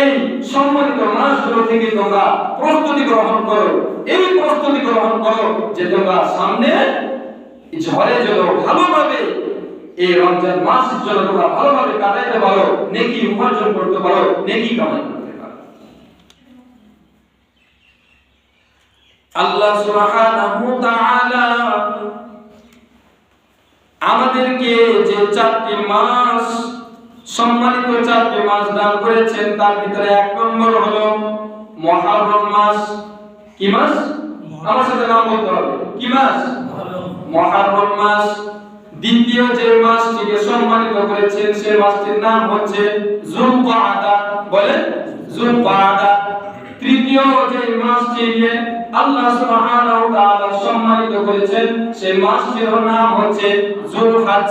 এই সম্মানিত মাসগুলো থেকে তোমরা প্রস্তুতি গ্রহণ করো। এই প্রস্তুতি গ্রহণ করো যে তোমরা সামনে ঝড়ে যেন ভালোভাবে এই রমজান মাস যেন তোমরা ভালোভাবে কাটাইতে পারো, নেকি উপার্জন করতে পারো, নেকি কামাই আল্লাহ সুবহানাহু তাআলা আমাদেরকে যে চারটি মাস, সম্মানিত চারটি দান করেছেন, তার ভিতরে এক নম্বর হলো মহারম মাস। কি মাস? আমার সাথে নাম বলতে হবে। কি মাস? মহারম মাস। দ্বিতীয় যে মাসটিকে সম্মানিত করেছেন সেই মাসটির নাম হচ্ছে জুলকাদা বলেন জুলকাদা তৃতীয় যে মাসটিকে আল্লাহ সুবহানাহু তাআলা সম্মানিত করেছেন সেই মাসটির নাম হচ্ছে জুলহজ।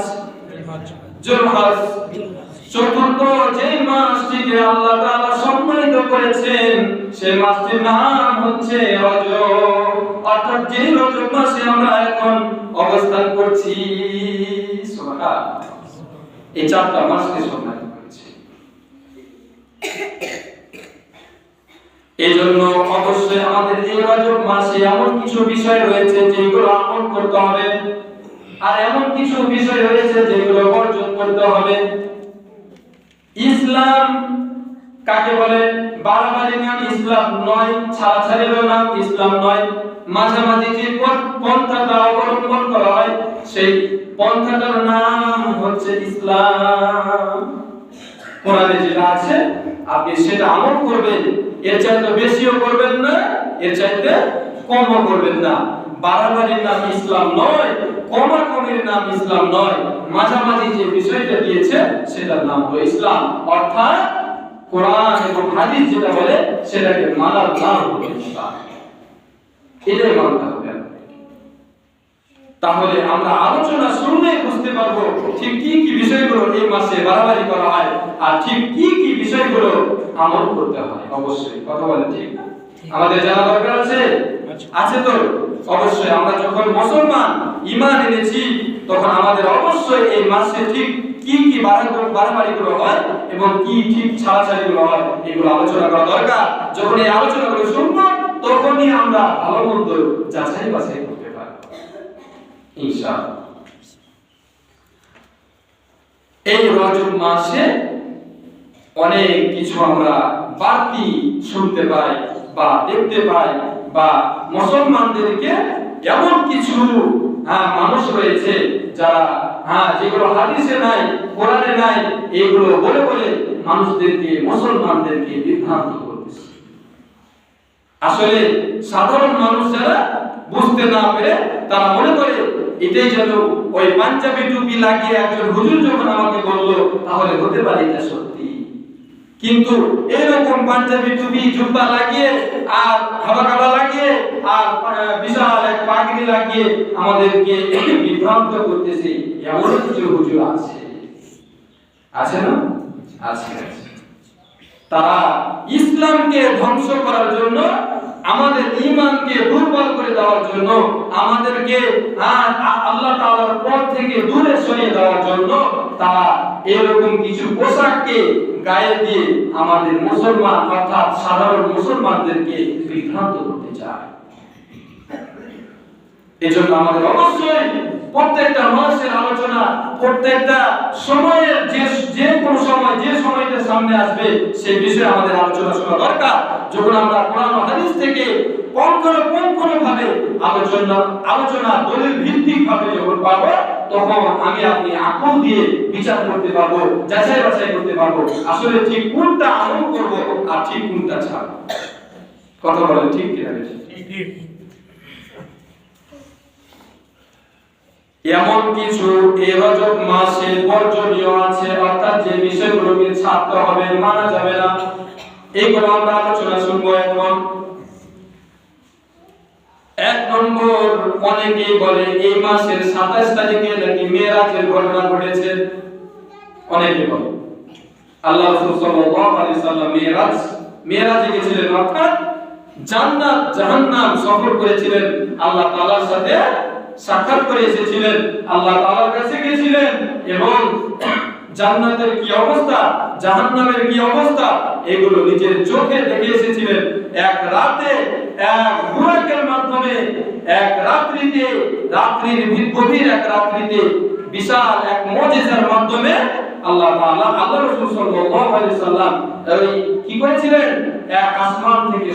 জুলহজ। চতুর্থ যে করেছেন সেই মাসটির নাম হচ্ছে রজব। অর্থাৎ যে রজব মাসে আমরা এখন অবস্থান করছি এই চারটা মাসকে সম্মানিত করেছে। এই জন্য অবশ্যই আমাদের এই রজব মাসে এমন কিছু বিষয় রয়েছে যেগুলো করতে হবে, আর এমন কিছু বিষয় রয়েছে যেগুলো বর্জন করতে হবে। ইসলাম কাকে বলে? বাড়াবাড়ি নাম ইসলাম নয় ছাড়াছাড়িরও নাম ইসলাম নয়। মাঝামাঝি যে পন্থাটা অবলম্বন করা হয়, সেই পন্থাটার নাম হচ্ছে ইসলাম। কোরআনে যেটা আছে, আপনি সেটা আমল করবেন। এর চাইতে বেশিও করবেন না, এর চাইতে কমও করবেন না। বাড়াবাড়ির নাম ইসলাম নয়, কমাকমির নাম ইসলাম নয়। মাঝামাঝি যে বিষয়টা দিয়েছে, সেটার নাম হলো ইসলাম। অর্থাৎ কোরআন এবং হাদিস যেটা বলে, সেটাকে এটাই মানতে হবে তাহলে আমরা আলোচনা শুনলেই বুঝতে পারব ঠিক কি কি বিষয়গুলো এই মাসে বাড়াবাড়ি করা হয় আর ঠিক কি কি বিষয়গুলো আমল করতে হয়। অবশ্যই, কথা বলে ঠিক আমাদের জানা দরকার আছে? আছে তো? অবশ্যই, আমরা যখন মুসলমান ঈমান এনেছি তখন আমাদের অবশ্যই এই মাসে ঠিক কি কি বাড়াবাড়ি গুলো হয় এবং কি ঠিক ছাড়াছাড়ি গুলো হয়, এগুলো আলোচনা করা দরকার। যখন এই আলোচনাগুলো শুনব, তখনই আমরা ভালো মন্দ যাচাই বাছাই করতে ইনশাআল্লাহ। এই রজব মাসে অনেক কিছু আমরা বাড়তি শুনতে পাই বা দেখতে পাই বা মুসলমানদেরকে এমন কিছু হ্যাঁ, মানুষ রয়েছে যারা হ্যাঁ যেগুলো হাদিসে নাই কোরআনে নাই এগুলো বলে বলে মানুষদেরকে মুসলমানদেরকে বিভ্রান্ত করতেছে। আসলে সাধারণ মানুষ যারা বুঝতে না পেরে তারা মনে করে এটাই যেন ওই পাঞ্জাবি টুপি লাগিয়ে একজন হুজুর যখন আমাকে বলল তাহলে হতে পারে এটা সত্যি। কিন্তু এরকম পাঞ্জাবি টুপি জুব্বা লাগিয়ে আর খাবা খাবা লাগিয়ে আর বিশাল পাগড়ি লাগিয়ে আমাদেরকে বিভ্রান্ত করতেছে এমন কিছু হুজুর আছে। আছে না? আছে তারা ইসলামকে ধ্বংস করার জন্য, আমাদের ঈমানকে দুর্বল করে দেওয়ার জন্য, আমাদেরকে আল্লাহ তাআলার পথ থেকে দূরে সরিয়ে দেওয়ার জন্য তারা এরকম কিছু পোশাককে গায়ে দিয়ে আমাদের মুসলমান, অর্থাৎ সাধারণ মুসলমানদেরকে বিভ্রান্ত করতে চায়। এজন্য আমাদের অবশ্যই প্রত্যেকটা আলোচনা, প্রত্যেকটা সময়ের যে যে কোনো সময়, যে সময়টা সামনে আসবে, সেই বিষয়ে আমাদের আলোচনা শোনা দরকার। যখন আমরা কোরআন হাদিস থেকে পঙ্খানুপুঙ্খানু ভাবে আলোচনা আলোচনা দলিল ভিত্তিক ভাবে যখন পাবো, তখন আমি আপনি আকল দিয়ে বিচার করতে পারব, যাচাই বাছাই করতে পারব। আসলে ঠিক কোনটা আমল করব আর ঠিক কোনটা ছাড় কথা বলেন ঠিক কিনা বেঠিক? এমন কিছু এই মাসে বর্জনীয় আছে, অর্থাৎ যে বিষয়গুলোকে ছাড়তে হবে, মানা যাবে না। এইগুলো আমরা আলোচনা শুনব এখন। এক নম্বর, অনেকেই বলে এই মাসের সাতাশ তারিখে নাকি মেয়েরাজের ঘটনা ঘটেছে। অনেকে বলে। আল্লাহ সাল্লাল্লাহু আলাইহি মেয়েরাজ, মেয়েরাজে গেছিলেন, অর্থাৎ জান্নাত জাহান্নাম সফর করেছিলেন। আল্লাহ তাআলার সাথে সাক্ষাৎ করে এসেছিলেন। আল্লাহ তাআলার কাছে গেছিলেন এবং জান্নাতের কি অবস্থা, জাহান্নামের কি অবস্থা, এগুলো নিজের চোখে দেখে এসেছিলেন। এক রাতে, এক বুরাকের মাধ্যমে, এক রাত্রিতে, রাত্রির গভীর এক রাত্রিতে বিশাল এক মুজিজার মাধ্যমে আল্লাহ তাআলা আল্লাহ রাসূল সাল্লাম কি করেছিলেন? এক আসমান থেকে